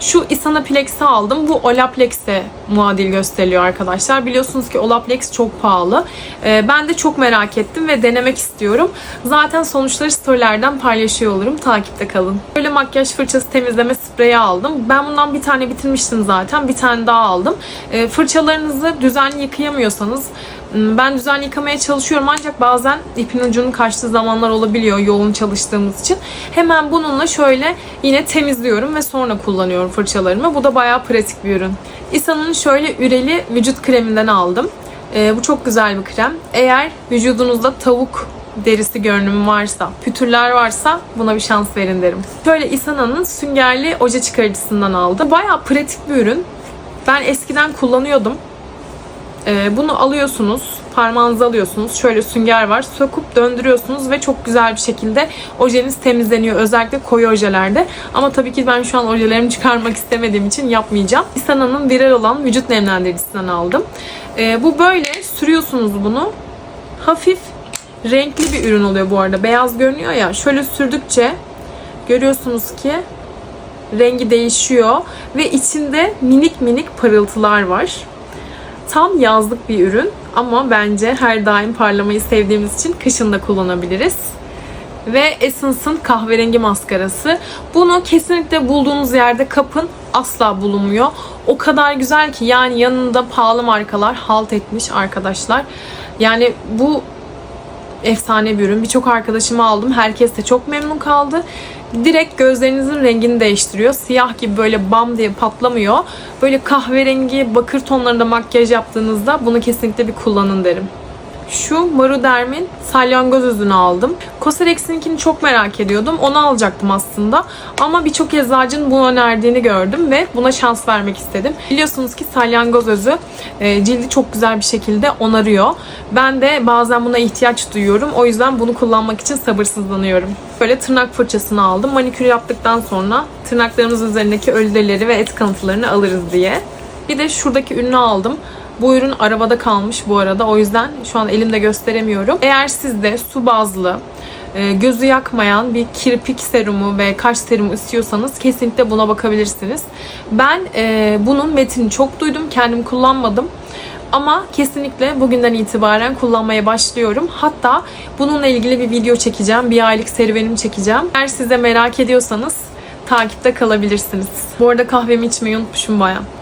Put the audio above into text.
Şu Isanaplex'i aldım. Bu Olaplex'e muadil gösteriliyor arkadaşlar. Biliyorsunuz ki Olaplex çok pahalı. Ee, ben de çok merak ettim ve denemek istiyorum. Zaten sonuçları storylerden paylaşıyor olurum. Takipte kalın. Böyle makyaj fırçası temizleme spreyi aldım. Ben bundan bir tane bitirmiştim zaten. Bir tane daha aldım. Ee, fırçalarınızı düzenli yıkayamıyorsanız Ben düzenli yıkamaya çalışıyorum ancak bazen ipin ucunun kaçtığı zamanlar olabiliyor yoğun çalıştığımız için. Hemen bununla şöyle yine temizliyorum ve sonra kullanıyorum fırçalarımı. Bu da bayağı pratik bir ürün. Isa'nın şöyle üreli vücut kreminden aldım. Ee, bu çok güzel bir krem. Eğer vücudunuzda tavuk derisi görünümü varsa, pütürler varsa buna bir şans verin derim. Şöyle Isana'nın süngerli oje çıkarıcısından aldım. Bayağı pratik bir ürün. Ben eskiden kullanıyordum. Ee, bunu alıyorsunuz, parmağınıza alıyorsunuz. Şöyle sünger var. Sokup döndürüyorsunuz ve çok güzel bir şekilde ojeniz temizleniyor. Özellikle koyu ojelerde. Ama tabii ki ben şu an ojelerimi çıkarmak istemediğim için yapmayacağım. Isana'nın viral olan vücut nemlendiricisinden aldım. Ee, bu böyle sürüyorsunuz bunu. Hafif renkli bir ürün oluyor bu arada. Beyaz görünüyor ya. Şöyle sürdükçe görüyorsunuz ki rengi değişiyor ve içinde minik minik parıltılar var. Tam yazlık bir ürün ama bence her daim parlamayı sevdiğimiz için kışın da kullanabiliriz. Ve Essence'ın kahverengi maskarası. Bunu kesinlikle bulduğunuz yerde kapın asla bulunmuyor. O kadar güzel ki yani yanında pahalı markalar halt etmiş arkadaşlar. Yani bu efsane bir ürün. Birçok arkadaşıma aldım. Herkes de çok memnun kaldı. Direkt gözlerinizin rengini değiştiriyor. Siyah gibi böyle bam diye patlamıyor. Böyle kahverengi, bakır tonlarında makyaj yaptığınızda bunu kesinlikle bir kullanın derim. Şu Maruderm'in salyangoz özünü aldım. Cosrx'inkini çok merak ediyordum. Onu alacaktım aslında. Ama birçok eczacının bunu önerdiğini gördüm ve buna şans vermek istedim. Biliyorsunuz ki salyangoz özü e, cildi çok güzel bir şekilde onarıyor. Ben de bazen buna ihtiyaç duyuyorum. O yüzden bunu kullanmak için sabırsızlanıyorum. Böyle tırnak fırçasını aldım. Manikür yaptıktan sonra tırnaklarımız üzerindeki ölüleri ve et kalıntılarını alırız diye. Bir de şuradaki ürünü aldım. Bu ürün arabada kalmış bu arada. O yüzden şu an elimde gösteremiyorum. Eğer siz de su bazlı, e, gözü yakmayan bir kirpik serumu ve kaş serumu istiyorsanız kesinlikle buna bakabilirsiniz. Ben e, bunun metini çok duydum. Kendim kullanmadım. Ama kesinlikle bugünden itibaren kullanmaya başlıyorum. Hatta bununla ilgili bir video çekeceğim. Bir aylık serüvenimi çekeceğim. Eğer siz merak ediyorsanız takipte kalabilirsiniz. Bu arada kahvemi içmeyi unutmuşum bayağı.